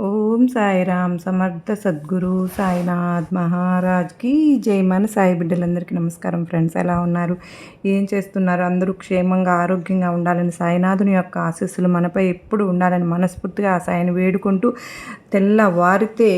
ఓం సాయిరామ్ సమర్థ సద్గురు సాయినాథ్ మహారాజ్కి జై మన సాయి బిడ్డలందరికీ నమస్కారం ఫ్రెండ్స్ ఎలా ఉన్నారు? ఏం చేస్తున్నారు? అందరూ క్షేమంగా ఆరోగ్యంగా ఉండాలని సాయినాథుని యొక్క ఆశీస్సులు మనపై ఎప్పుడు ఉండాలని మనస్ఫూర్తిగా ఆ సాయిని వేడుకుంటూ తెల్లవారితే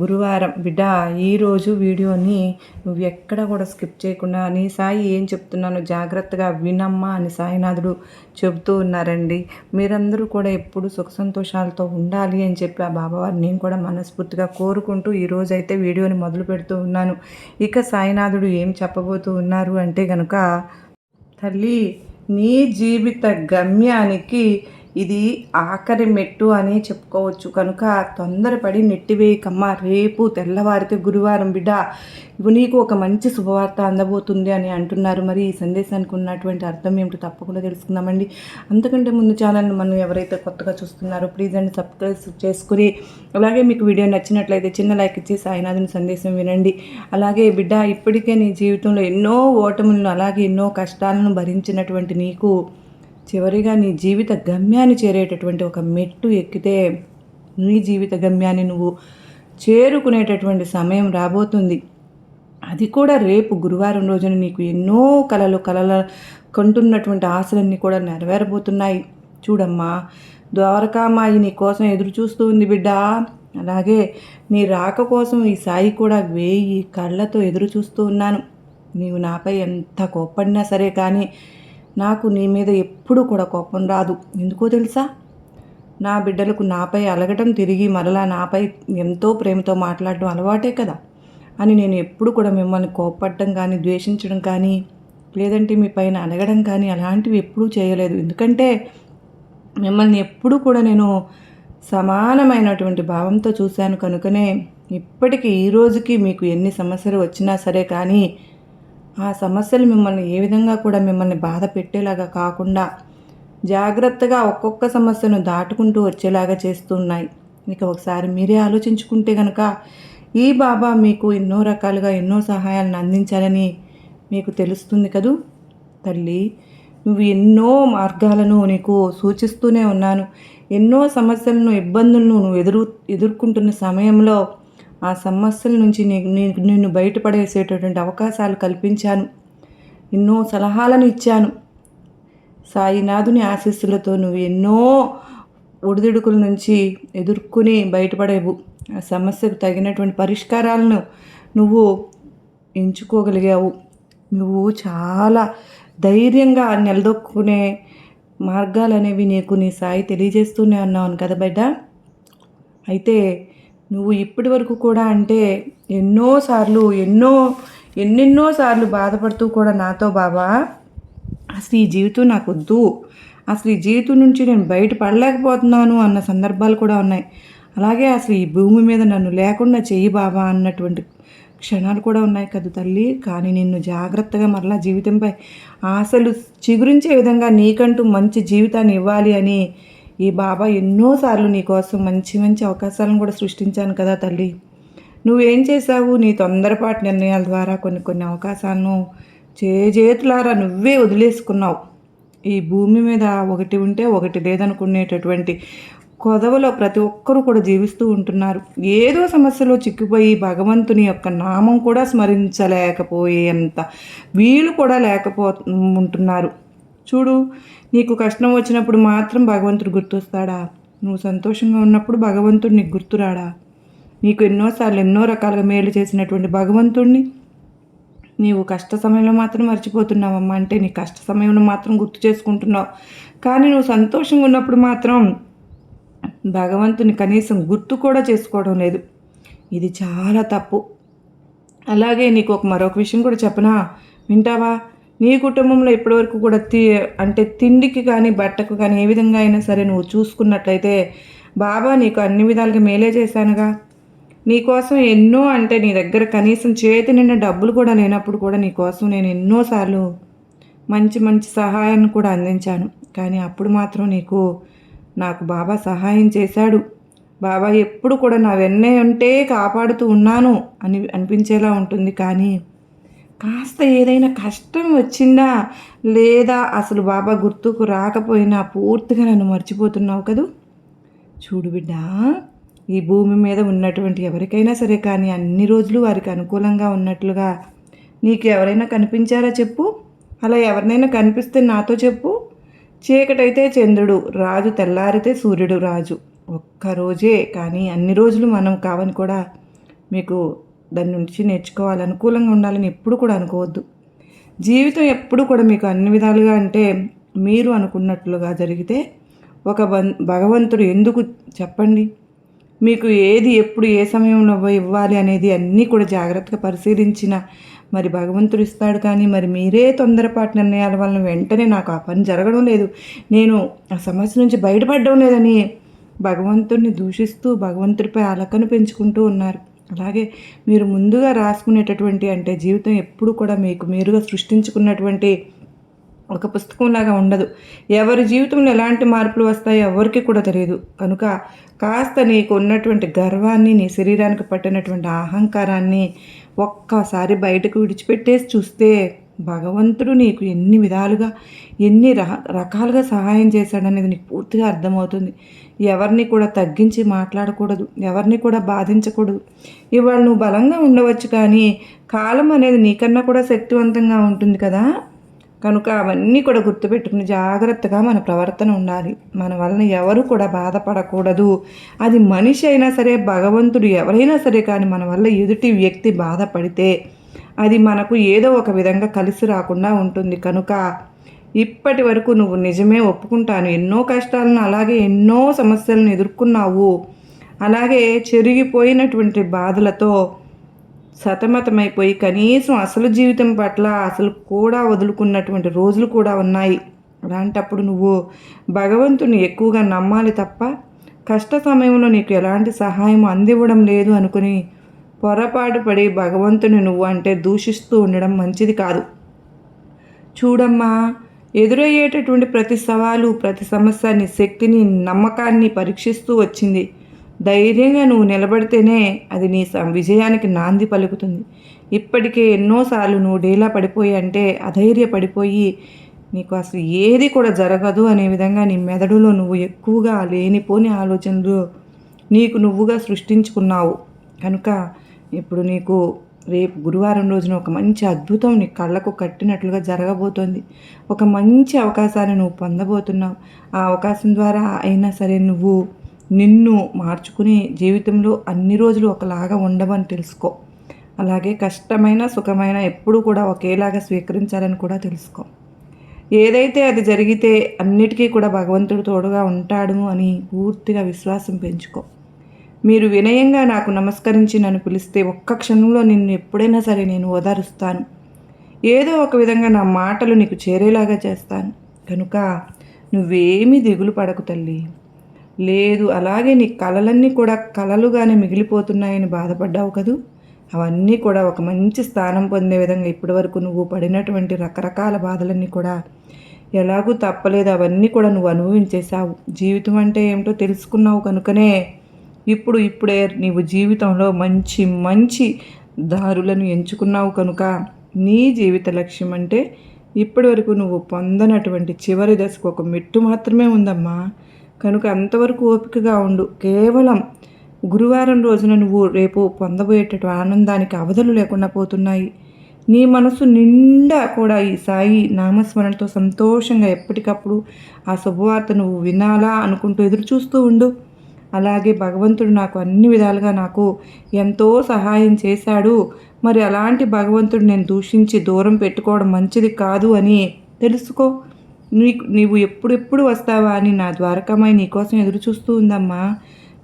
గురువారం. బిడ్డ ఈరోజు వీడియోని నువ్వు ఎక్కడ కూడా స్కిప్ చేయకుండా నీ సాయి ఏం చెప్తున్నానో జాగ్రత్తగా వినమ్మా అని సాయినాథుడు చెబుతూ ఉన్నారండి. మీరందరూ కూడా ఎప్పుడు సుఖ సంతోషాలతో ఉండాలి అని చెప్పి ఆ బాబావారిని నేను కూడా మనస్ఫూర్తిగా కోరుకుంటూ ఈరోజు అయితే వీడియోని మొదలు పెడుతూ ఉన్నాను. ఇక సాయినాథుడు ఏం చెప్పబోతూ ఉన్నారు అంటే కనుక తల్లి నీ జీవిత గమ్యానికి ఇది ఆఖరి మెట్టు అని చెప్పుకోవచ్చు. కనుక తొందరపడి నెట్టివేయకమ్మ రేపు తెల్లవారితే గురువారం బిడ్డ. నీకు ఒక మంచి శుభవార్త అందబోతుంది అని అంటున్నారు. మరి ఈ సందేశానికి ఉన్నటువంటి అర్థం ఏమిటో తప్పకుండా తెలుసుకుందామండి. అంతకంటే ముందు ఛానల్ని మనం ఎవరైతే కొత్తగా చూస్తున్నారో ప్లీజ్ అండి సబ్స్క్రైబ్ చేసుకుని అలాగే మీకు వీడియో నచ్చినట్లయితే చిన్న లైక్ ఇచ్చి సాయినాథుని సందేశం వినండి. అలాగే బిడ్డ ఇప్పటికే నీ జీవితంలో ఎన్నో ఓటములను అలాగే ఎన్నో కష్టాలను భరించినటువంటి నీకు చివరిగా నీ జీవిత గమ్యాన్ని చేరేటటువంటి ఒక మెట్టు ఎక్కితే నీ జీవిత గమ్యాన్ని నువ్వు చేరుకునేటటువంటి సమయం రాబోతుంది. అది కూడా రేపు గురువారం రోజున నీకు ఎన్నో కలలు కలల కొంటున్నటువంటి ఆశలన్నీ కూడా నెరవేరబోతున్నాయి. చూడమ్మా ద్వారకామాయి నీ కోసం ఎదురు చూస్తూ ఉంది బిడ్డ. అలాగే నీ రాక కోసం ఈ సాయి కూడా వేయి కళ్ళతో ఎదురు చూస్తూ ఉన్నాను. నీవు నాపై ఎంత కోప్పడినా సరే కానీ నాకు నీ మీద ఎప్పుడూ కూడా కోపం రాదు. ఎందుకో తెలుసా? నా బిడ్డలకు నాపై అలగటం తిరిగి మరలా నాపై ఎంతో ప్రేమతో మాట్లాడడం అలవాటే కదా? అని నేను ఎప్పుడు కూడా మిమ్మల్ని కోప్పడటం కానీ ద్వేషించడం కానీ లేదంటే మీ పైన అడగడం కానీ అలాంటివి ఎప్పుడూ చేయలేదు. ఎందుకంటే మిమ్మల్ని ఎప్పుడూ కూడా నేను సమానమైనటువంటి భావంతో చూశాను కనుకనే ఇప్పటికీ ఈ రోజుకి మీకు ఎన్ని సమస్యలు వచ్చినా సరే కానీ ఆ సమస్యలు మిమ్మల్ని ఏ విధంగా కూడా మిమ్మల్ని బాధ పెట్టేలాగా కాకుండా జాగ్రత్తగా ఒక్కొక్క సమస్యను దాటుకుంటూ వచ్చేలాగా చేస్తున్నాయి. ఇక ఒకసారి మీరే ఆలోచించుకుంటే కనుక ఈ బాబా మీకు ఎన్నో రకాలుగా ఎన్నో సహాయాలను అందించాలని మీకు తెలుస్తుంది కదూ? తల్లి నువ్వు ఎన్నో మార్గాలను నీకు సూచిస్తూనే ఉన్నాను. ఎన్నో సమస్యలను ఇబ్బందులను నువ్వు ఎదురు ఎదుర్కొంటున్న సమయంలో ఆ సమస్యల నుంచి నీకు నిన్ను బయటపడేసేటటువంటి అవకాశాలు కల్పించాను. ఎన్నో సలహాలను ఇచ్చాను. సాయినాథుని ఆశీస్సులతో నువ్వు ఎన్నో ఒడిదుడుకుల నుంచి ఎదుర్కొని బయటపడేవు. ఆ సమస్యకు తగినటువంటి పరిష్కారాలను నువ్వు ఎంచుకోగలిగావు. నువ్వు చాలా ధైర్యంగా నిలదొక్కునే మార్గాలు అనేవి నీకు నీ సాయి తెలియజేస్తూనే ఉన్నావు కదా బిడ్డ. అయితే నువ్వు ఇప్పటి వరకు కూడా అంటే ఎన్నోసార్లు ఎన్నో ఎన్నెన్నో సార్లు బాధపడుతూ కూడా నాతో బాబా అసలు ఈ జీవితం నాకు వద్దు. అసలు ఈ జీవితం నుంచి నేను బయటపడలేకపోతున్నాను అన్న సందర్భాలు కూడా ఉన్నాయి. అలాగే అసలు ఈ భూమి మీద నన్ను లేకుండా చెయ్యి బాబా అన్నటువంటి క్షణాలు కూడా ఉన్నాయి కదా తల్లి. కానీ నిన్ను జాగ్రత్తగా మరలా జీవితంపై ఆశలు చిగురించే విధంగా నీకంటూ మంచి జీవితాన్ని ఇవ్వాలి అని ఈ బాబా ఎన్నోసార్లు నీకోసం మంచి మంచి అవకాశాలను కూడా సృష్టించాను కదా తల్లి. నువ్వేం చేశావు? నీ తొందరపాటు నిర్ణయాల ద్వారా కొన్ని కొన్ని అవకాశాలను చేతులారా నువ్వే వదిలేసుకున్నావు. ఈ భూమి మీద ఒకటి ఉంటే ఒకటి లేదనుకునేటటువంటి కొదవలో ప్రతి ఒక్కరూ కూడా జీవిస్తూ ఉంటున్నారు. ఏదో సమస్యలో చిక్కిపోయి భగవంతుని యొక్క నామం కూడా స్మరించలేకపోయేంత వీలు కూడా లేకపో ఉంటున్నారు. చూడు నీకు కష్టం వచ్చినప్పుడు మాత్రం భగవంతుడు గుర్తొస్తాడా? నువ్వు సంతోషంగా ఉన్నప్పుడు భగవంతుడు నీకు గుర్తురాడా? నీకు ఎన్నోసార్లు ఎన్నో రకాలుగా మేలు చేసినటువంటి భగవంతుడిని నీవు కష్ట సమయంలో మాత్రం మర్చిపోతున్నావమ్మా. అంటే నీ కష్ట సమయంలో మాత్రం గుర్తు చేసుకుంటున్నావు. కానీ నువ్వు సంతోషంగా ఉన్నప్పుడు మాత్రం భగవంతుని కనీసం గుర్తు కూడా చేసుకోవడం లేదు. ఇది చాలా తప్పు. అలాగే నీకు ఒక మరొక విషయం కూడా చెప్పనా? వింటావా? నీ కుటుంబంలో ఇప్పటివరకు కూడా తి అంటే తిండికి కానీ బట్టకు కానీ ఏ విధంగా అయినా సరే నువ్వు చూసుకున్నట్లయితే బాబా నీకు అన్ని విధాలుగా మేలే చేశానుగా. నీకోసం ఎన్నో అంటే నీ దగ్గర కనీసం చేతి నిండా డబ్బులు కూడా లేనప్పుడు కూడా నీకోసం నేను ఎన్నోసార్లు మంచి మంచి సహాయాన్ని కూడా అందించాను. కానీ అప్పుడు మాత్రం నీకు నాకు బాబా సహాయం చేశాడు. బాబా ఎప్పుడు కూడా నా వెన్నే ఉంటే కాపాడుతూ ఉన్నాను అని అనిపించేలా ఉంటుంది. కానీ కాస్త ఏదైనా కష్టం వచ్చిందా లేదా అసలు బాబా గుర్తుకు రాకపోయినా పూర్తిగా నన్ను మర్చిపోతున్నావు కదూ? చూడు బిడ్డ ఈ భూమి మీద ఉన్నటువంటి ఎవరికైనా సరే కానీ అన్ని రోజులు వారికి అనుకూలంగా ఉన్నట్లుగా నీకు ఎవరైనా కనిపించారా చెప్పు? అలా ఎవరినైనా కనిపిస్తే నాతో చెప్పు. చీకటైతే చంద్రుడు రాజు తెల్లారితే సూర్యుడు రాజు. ఒక్కరోజే కానీ అన్ని రోజులు మనం కావని కూడా మీకు దాని నుంచి నేర్చుకోవాలి. అనుకూలంగా ఉండాలని ఎప్పుడు కూడా అనుకోవద్దు. జీవితం ఎప్పుడు కూడా మీకు అన్ని విధాలుగా అంటే మీరు అనుకున్నట్లుగా జరిగితే ఒక భగవంతుడు ఎందుకు చెప్పండి? మీకు ఏది ఎప్పుడు ఏ సమయంలో ఇవ్వాలి అనేది అన్నీ కూడా జాగ్రత్తగా పరిశీలించిన మరి భగవంతుడు ఇస్తాడు కానీ మరి మీరే తొందరపాటు నిర్ణయాల వలన వెంటనే నాకు ఆ పని జరగడం లేదు. నేను ఆ సమస్య నుంచి బయటపడడం లేదని భగవంతుడిని దూషిస్తూ భగవంతుడిపై అలకను పెంచుకుంటూ ఉన్నారు. అలాగే మీరు ముందుగా రాసుకునేటటువంటి అంటే జీవితం ఎప్పుడు కూడా మీకు మీరుగా సృష్టించుకున్నటువంటి ఒక పుస్తకంలాగా ఉండదు. ఎవరి జీవితంలో ఎలాంటి మార్పులు వస్తాయో ఎవరికి కూడా తెలియదు. కనుక కాస్త నీకు ఉన్నటువంటి గర్వాన్ని నీ శరీరానికి పట్టినటువంటి అహంకారాన్ని ఒక్కసారి బయటకు విడిచిపెట్టేసి చూస్తే భగవంతుడు నీకు ఎన్ని విధాలుగా ఎన్ని రకాలుగా సహాయం చేశాడనేది నీకు పూర్తిగా అర్థమవుతుంది. ఎవరిని కూడా తగ్గించి మాట్లాడకూడదు ఎవరిని కూడా బాధించకూడదు. ఇవాళ నువ్వు బలంగా ఉండవచ్చు కానీ కాలం అనేది నీకన్నా కూడా శక్తివంతంగా ఉంటుంది కదా. కనుక అవన్నీ కూడా గుర్తుపెట్టుకుని జాగ్రత్తగా మన ప్రవర్తన ఉండాలి. మన వలన ఎవరు కూడా బాధపడకూడదు. అది మనిషి అయినా సరే భగవంతుడు ఎవరైనా సరే కానీ మన వల్ల ఎదుటి వ్యక్తి బాధపడితే అది మనకు ఏదో ఒక విధంగా కలిసి రాకుండా ఉంటుంది. కనుక ఇప్పటి వరకు నువ్వు నిజమే ఒప్పుకుంటాను. ఎన్నో కష్టాలను అలాగే ఎన్నో సమస్యలను ఎదుర్కొన్నావు. అలాగే చెరిగిపోయినటువంటి బాధలతో సతమతమైపోయి కనీసం అసలు జీవితం పట్ల అసలు కూడా వదులుకున్నటువంటి రోజులు కూడా ఉన్నాయి. అలాంటప్పుడు నువ్వు భగవంతుని ఎక్కువగా నమ్మాలి తప్ప కష్ట సమయంలో నీకు ఎలాంటి సహాయం అందివ్వడం లేదు అనుకుని పొరపాటు పడి భగవంతుని నువ్వు అంటే దూషిస్తూ ఉండడం మంచిది కాదు. చూడమ్మా ఎదురయ్యేటటువంటి ప్రతి సవాలు ప్రతి సమస్యని శక్తిని నమ్మకాన్ని పరీక్షిస్తూ వచ్చింది. ధైర్యంగా నువ్వు నిలబడితేనే అది నీ విజయానికి నాంది పలుకుతుంది. ఇప్పటికే ఎన్నోసార్లు నువ్వు డేలా పడిపోయి అంటే అధైర్యపడిపోయి నీకు అసలు ఏది కూడా జరగదు అనే విధంగా నీ మెదడులో నువ్వు ఎక్కువగా లేనిపోని ఆలోచనలు నీకు నువ్వుగా సృష్టించుకున్నావు. కనుక ఇప్పుడు నీకు రేపు గురువారం రోజున ఒక మంచి అద్భుతం నీ కళ్ళకు కట్టినట్లుగా జరగబోతోంది. ఒక మంచి అవకాశాన్ని నువ్వు పొందబోతున్నావు. ఆ అవకాశం ద్వారా అయినా సరే నువ్వు నిన్ను మార్చుకుని జీవితంలో అన్ని రోజులు ఒకలాగా ఉండవని తెలుసుకో. అలాగే కష్టమైన సుఖమైన ఎప్పుడూ కూడా ఒకేలాగా స్వీకరించాలని కూడా తెలుసుకో. ఏదైతే అది జరిగితే అన్నిటికీ కూడా భగవంతుడు తోడుగా ఉంటాడు అని పూర్తిగా విశ్వాసం పెంచుకో. మీరు వినయంగా నాకు నమస్కరించి నన్ను పిలిస్తే ఒక్క క్షణంలో నిన్ను ఎప్పుడైనా సరే నేను ఓదారుస్తాను. ఏదో ఒక విధంగా నా మాటలు నీకు చేరేలాగా చేస్తాను. కనుక నువ్వేమీ దిగులు పడకు తల్లి. లేదు అలాగే నీ కళలన్నీ కూడా కలలుగానే మిగిలిపోతున్నాయని బాధపడ్డావు కదూ? అవన్నీ కూడా ఒక మంచి స్థానం పొందే విధంగా ఇప్పటివరకు నువ్వు పడినటువంటి రకరకాల బాధలన్నీ కూడా ఎలాగూ తప్పలేదు. అవన్నీ కూడా నువ్వు అనుభవించేశావు. జీవితం అంటే ఏమిటో తెలుసుకున్నావు కనుకనే ఇప్పుడు ఇప్పుడే నీవు జీవితంలో మంచి మంచి దారులను ఎంచుకున్నావు కనుక నీ జీవిత లక్ష్యం అంటే ఇప్పటి వరకు నువ్వు పొందనటువంటి చివరి దశకు ఒక మెట్టు మాత్రమే ఉందమ్మా. కనుక అంతవరకు ఓపికగా ఉండు. కేవలం గురువారం రోజున నువ్వు రేపు పొందబోయేటట్టు ఆనందానికి అవధులు లేకుండా పోతున్నాయి. నీ మనసు నిండా కూడా ఈ సాయి నామస్మరణతో సంతోషంగా ఎప్పటికప్పుడు ఆ శుభవార్త నువ్వు వినాలా అనుకుంటూ ఎదురు చూస్తూ ఉండు. అలాగే భగవంతుడు నాకు అన్ని విధాలుగా నాకు ఎంతో సహాయం చేశాడు. మరి అలాంటి భగవంతుడు నేను దూషించి దూరం పెట్టుకోవడం మంచిది కాదు అని తెలుసుకో. నీకు నీవు ఎప్పుడెప్పుడు వస్తావా అని నా ద్వారకమై నీకోసం ఎదురు చూస్తూ ఉందమ్మా.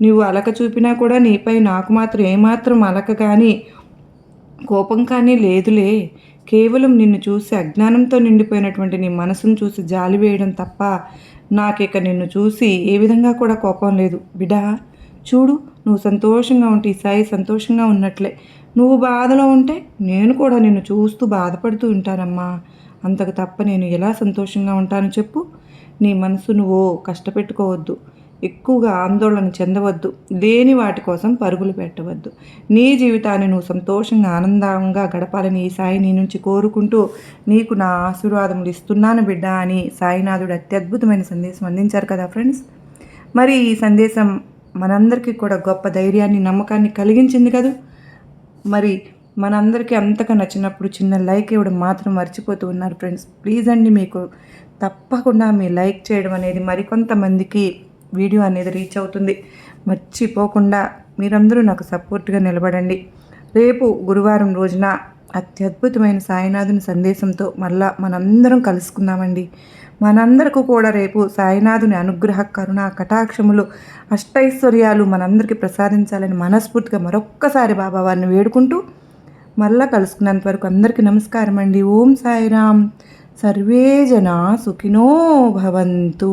నువ్వు అలక చూపినా కూడా నీపై నాకు మాత్రం ఏమాత్రం అలక కానీ కోపం కానీ లేదులే. కేవలం నిన్ను చూసి అజ్ఞానంతో నిండిపోయినటువంటి నీ మనసును చూసి జాలి వేయడం తప్ప నాకిక నిన్ను చూసి ఏ విధంగా కూడా కోపం లేదు. బిడా చూడు నువ్వు సంతోషంగా ఉంటే ఈ సాయి సంతోషంగా ఉన్నట్లే. నువ్వు బాధలో ఉంటే నేను కూడా నిన్ను చూస్తూ బాధపడుతూ ఉంటానమ్మా. అంతకు తప్ప నేను ఎలా సంతోషంగా ఉంటాను చెప్పు. నీ మనసు నువ్వు కష్టపెట్టుకోవద్దు. ఎక్కువగా ఆందోళన చెందవద్దు. లేని వాటి కోసం పరుగులు పెట్టవద్దు. నీ జీవితాన్ని నువ్వు సంతోషంగా ఆనందంగా గడపాలని ఈ సాయి నీ నుంచి కోరుకుంటూ నీకు నా ఆశీర్వాదములు ఇస్తున్నాను బిడ్డ అని సాయినాథుడు అత్యద్భుతమైన సందేశం అందించారు కదా ఫ్రెండ్స్? మరి ఈ సందేశం మనందరికీ కూడా గొప్ప ధైర్యాన్ని నమ్మకాన్ని కలిగించింది కదా? మరి మనందరికీ అంతగా నచ్చినప్పుడు చిన్న లైక్ ఇవ్వడం మాత్రం మర్చిపోతూ ఉన్నారు ఫ్రెండ్స్. ప్లీజ్ అండి మీకు తప్పకుండా మీ లైక్ చేయడం అనేది మరికొంతమందికి వీడియో అనేది రీచ్ అవుతుంది. మర్చిపోకుండా మీరందరూ నాకు సపోర్ట్గా నిలబడండి. రేపు గురువారం రోజున అత్యద్భుతమైన సాయినాథుని సందేశంతో మళ్ళా మనందరం కలుసుకుందామండి. మనందరకు కూడా రేపు సాయినాథుని అనుగ్రహ కరుణ కటాక్షములు అష్టైశ్వర్యాలు మనందరికీ ప్రసాదించాలని మనస్ఫూర్తిగా మరొక్కసారి బాబా వారిని వేడుకుంటూ మళ్ళా కలుసుకున్నంత వరకు అందరికీ నమస్కారం అండి. ఓం సాయిరామ్. సర్వే జనా సుఖినో భవంతు.